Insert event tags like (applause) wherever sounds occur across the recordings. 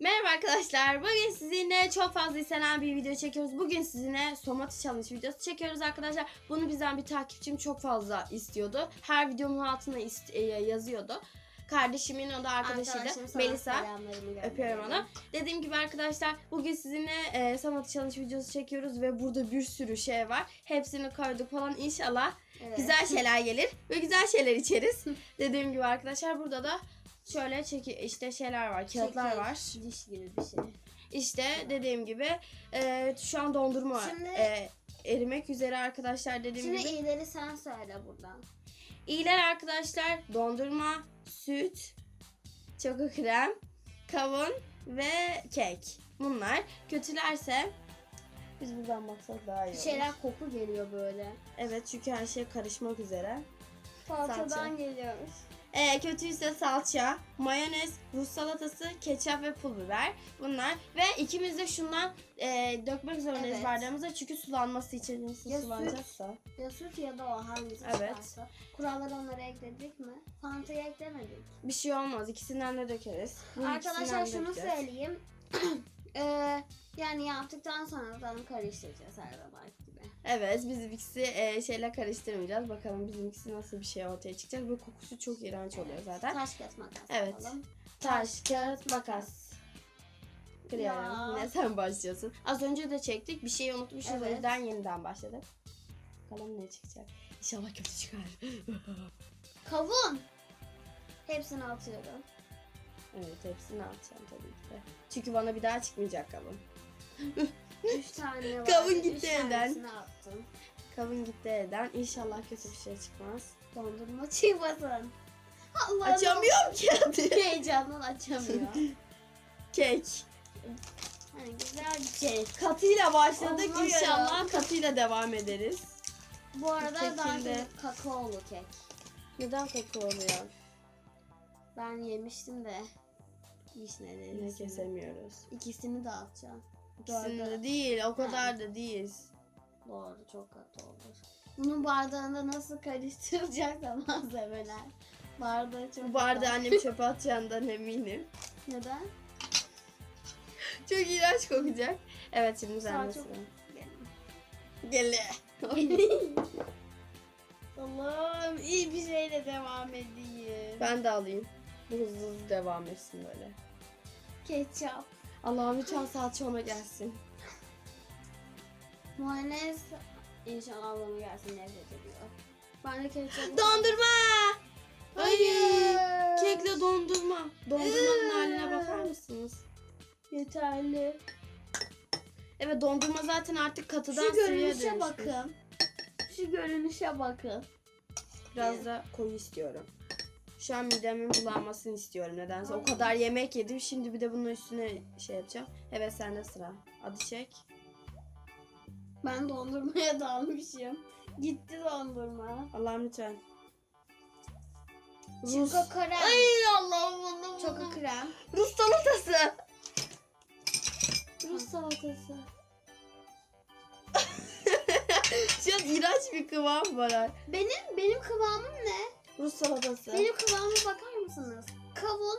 Merhaba arkadaşlar. Bugün sizinle çok fazla istenen bir video çekiyoruz. Bugün sizinle Somati Challenge videosu çekiyoruz arkadaşlar. Bunu bizden bir takipçim çok fazla istiyordu. Her videomun altına e, yazıyordu. Kardeşimin o da arkadaşıydı. Melisa. Öpüyorum onu. Dediğim gibi arkadaşlar bugün sizinle e, Somati Challenge videosu çekiyoruz ve burada bir sürü şey var. Hepsini koyduk falan inşallah. Evet. Güzel şeyler gelir ve güzel şeyler içeriz. (laughs) Dediğim gibi arkadaşlar burada da şöyle çeki işte şeyler var, kağıtlar Çekil, var. Diş gibi bir şey. İşte dediğim gibi e, şu an dondurma var. Şimdi- E, erimek üzere arkadaşlar dediğim Şimdi gibi. iyileri sen söyle buradan. İyiler arkadaşlar dondurma, süt, çoko krem, kavun ve kek. Bunlar. Kötülerse biz buradan baksak daha iyi Bir olur. şeyler koku geliyor böyle. Evet çünkü her şey karışmak üzere. Salçadan Salça. geliyormuş. Ee, kötüyse salça, mayonez, Rus salatası, ketçap ve pul biber. Bunlar. Ve ikimiz de şundan e, dökmek zorundayız Evet. bardağımıza. Çünkü sulanması için nasıl Ya süt. sulanacaksa. Ya süt ya da o hangisi Evet. çıkarsa. Kuralları onlara ekledik mi? Fanta'yı eklemedik. Bir şey olmaz. İkisinden de dökeriz. Bu Arkadaşlar ikisinden de şunu dökeceğiz. söyleyeyim. (clears throat) Ee, yani yaptıktan sonra zaten karıştıracağız her zaman gibi. Evet biz ikisi e, şeyle karıştırmayacağız. Bakalım bizimkisi nasıl bir şey ortaya çıkacak. Bu kokusu çok iğrenç oluyor zaten. Taş kağıt makas Evet. yapalım. Taş, kağıt, makas. Kırıyorum. Yine sen başlıyorsun. Az önce de çektik. Bir şeyi unutmuşuz. O Evet. yüzden yeniden başladık. Bakalım ne çıkacak. İnşallah kötü çıkar. (laughs) Kavun. Hepsini atıyorum. Evet hepsini atacağım tabii ki de. Çünkü bana bir daha çıkmayacak kavun. (laughs) Üç tane var. Kavun Üç gitti elden. tanesini attım. Kavun gitti elden. İnşallah kötü bir şey çıkmaz. Dondurma çıkmasın. Allah'ım. Açamıyorum ki. (laughs) Heyecandan açamıyor. Kek. hani güzel bir şey. Katıyla başladık. Olmuyor. İnşallah katıyla devam ederiz. Bu arada Kekin daha de- çok kakaolu kek. Neden kakao oluyor? Ben yemiştim de. Vişneli. Yine ikisini. kesemiyoruz. İkisini de atacağım. İkisini de değil. O kadar da değil. Doğru çok katı olur. Bunun bardağında nasıl karıştıracaksa (laughs) malzemeler. Bardağı çok Bu bardağı annem (laughs) çöpe atacağından eminim. Neden? Çok iğrenç kokacak. Evet şimdi sen de çok-. Gele. (laughs) Allah'ım iyi bir şeyle devam edeyim. ben de alayım. Bu hızlı hızlı devam etsin böyle. Ketçap. Allah'ım lütfen salça ona gelsin. Mayonez. İnşallah ablama gelsin nefret ediyor. Ben de ketçap. Dondurma! Ay, Hayır. kekle dondurma. Dondurmanın haline bakar mısınız? Yeterli. Evet dondurma zaten artık katıdan Şu görünüşe dönüşmüş. bakın. Şu görünüşe bakın. Biraz da koyu istiyorum. Şu an midemin bulanmasını istiyorum nedense. O kadar yemek yedim. Şimdi bir de bunun üstüne şey yapacağım. Evet sende sıra. Adı çek. Ben dondurmaya (laughs) dalmışım. Gitti dondurma. Allah'ım lütfen. Rus. Çoko krem. Ay Allah'ım Allah'ım. Çoko krem. Rus salatası. Rus salatası. (laughs) Şu an iğrenç bir kıvam var. Benim benim kıvamım ne? Rus salatası. Benim kıvamıma bakar mısınız? Kavun,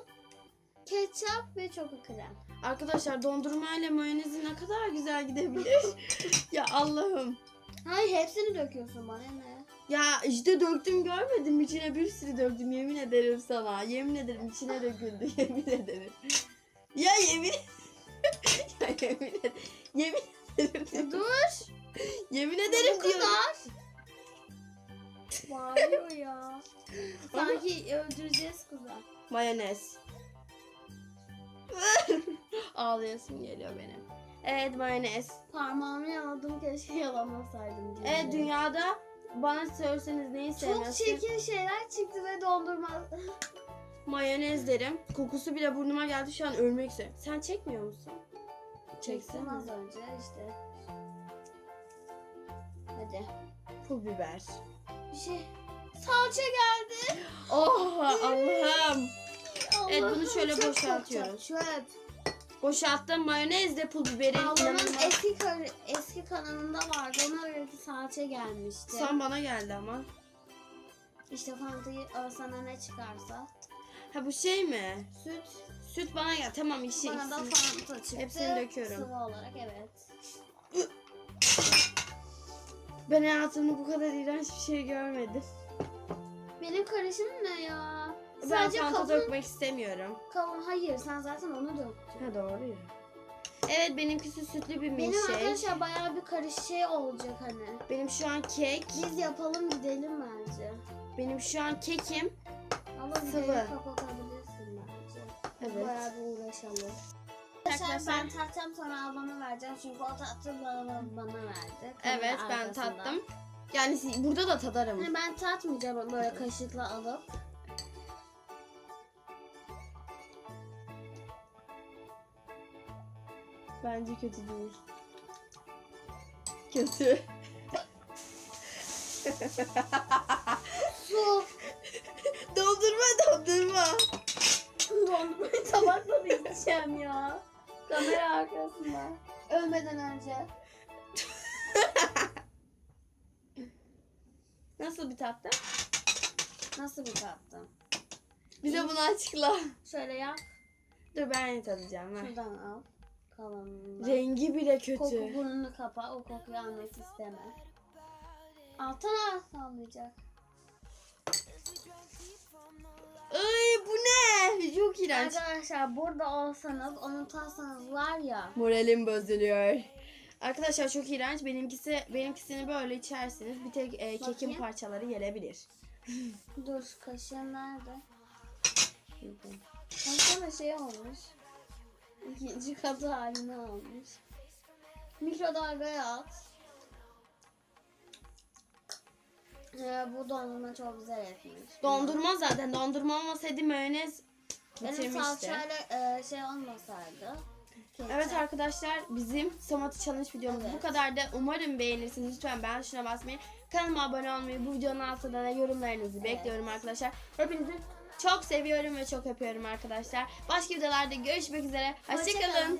ketçap ve çoko krem. Arkadaşlar dondurma ile mayonezi ne kadar güzel gidebilir. (laughs) ya Allah'ım. Hayır hepsini döküyorsun bana ne? Ya işte döktüm görmedim içine bir sürü döktüm yemin ederim sana. Yemin ederim içine döküldü (laughs) yemin ederim. Ya yemin (laughs) ya yemin ederim. Yemin ederim. Dur. Öldüreceğiz kızı. Mayonez. (laughs) Ağlayasım geliyor benim. Evet mayonez. Parmağımı yaladım keşke yalamasaydım diye. Evet dünyada bana söyleseniz neyi Çok sevmezsin? çirkin şeyler çıktı ve dondurma. Mayonez derim. Kokusu bile burnuma geldi şu an ölmek üzere. Sen çekmiyor musun? Çeksene. az önce işte. Hadi. Pul biber. Bir şey. Salça geldi. Oh Allah'ım. Evet, bunu şöyle çöp boşaltıyoruz. kokacak, Çöp. Boşalttım mayonezle pul biberi. Ablamın inanılmaz. eski kar- eski kanalında vardı. Ona öyle bir salça gelmişti. Son bana geldi ama. İşte Fanta'yı sana ne çıkarsa. Ha bu şey mi? Süt. Süt bana gel. Tamam işi Bana da ikisini- fanta çıktı. hepsini döküyorum. Sıvı olarak evet. Ben hayatımda bu kadar iğrenç bir şey görmedim. Benim karışım ne ya? Ben Sadece fanta kavun, dökmek istemiyorum. kavun. Hayır sen zaten onu döktün. Ha doğru ya. Evet benimkisi sütlü bir Benim milkshake. arkadaşlar bayağı bir karış şey olacak hani. Benim şu an kek. Biz yapalım gidelim bence. Benim şu an kekim. Ama Sıvı. videoyu kapatabilirsin bence. Evet. Bayağı bir uğraşalım. Arkadaşlar ben tatacağım sonra ablama vereceğim çünkü o tattı bana, bana verdi. Kamera Evet ben arkasında. tattım. Yani si- burada da tadarım. Hani ben tatmayacağım böyle kaşıkla alıp. Bence kötü değil. Kötü. Su. dondurma dondurma. Dondurmayı (laughs) tabakla da içeceğim ya. Kamera arkasında. Ölmeden önce. Nasıl bir tattı? Nasıl bir tattım? Bize bunu açıkla. Şöyle yap. Dur ben tadacağım. Ver. Şuradan al. Kalanından. Rengi bile Koku kötü. burnunu kapa. O kokuyu almak isteme. Alttan al sallayacak. Ay bu ne? Çok iğrenç. Arkadaşlar burada olsanız onu tatsanız var ya. Moralim bozuluyor. Arkadaşlar çok iğrenç. Benimkisi benimkisini böyle içersiniz. Bir tek e, kekin Bakayım. parçaları gelebilir. (laughs) Dur kaşığın nerede? Baksana şey olmuş. İkinci katı haline almış. Mikrodalgaya at. Ee, bu dondurma çok güzel etmiş. Dondurma zaten. Dondurma olmasaydı mayonez Benim bitirmişti. salçayla e, şey olmasaydı. Evet arkadaşlar bizim Somati Challenge videomuz Evet. bu kadar da umarım beğenirsiniz. Lütfen beğen tuşuna basmayı, kanalıma abone olmayı, bu videonun altında da yorumlarınızı bekliyorum arkadaşlar. Hepinizi çok seviyorum ve çok öpüyorum arkadaşlar. Başka videolarda görüşmek üzere. Hoşçakalın. Hoşçakalın.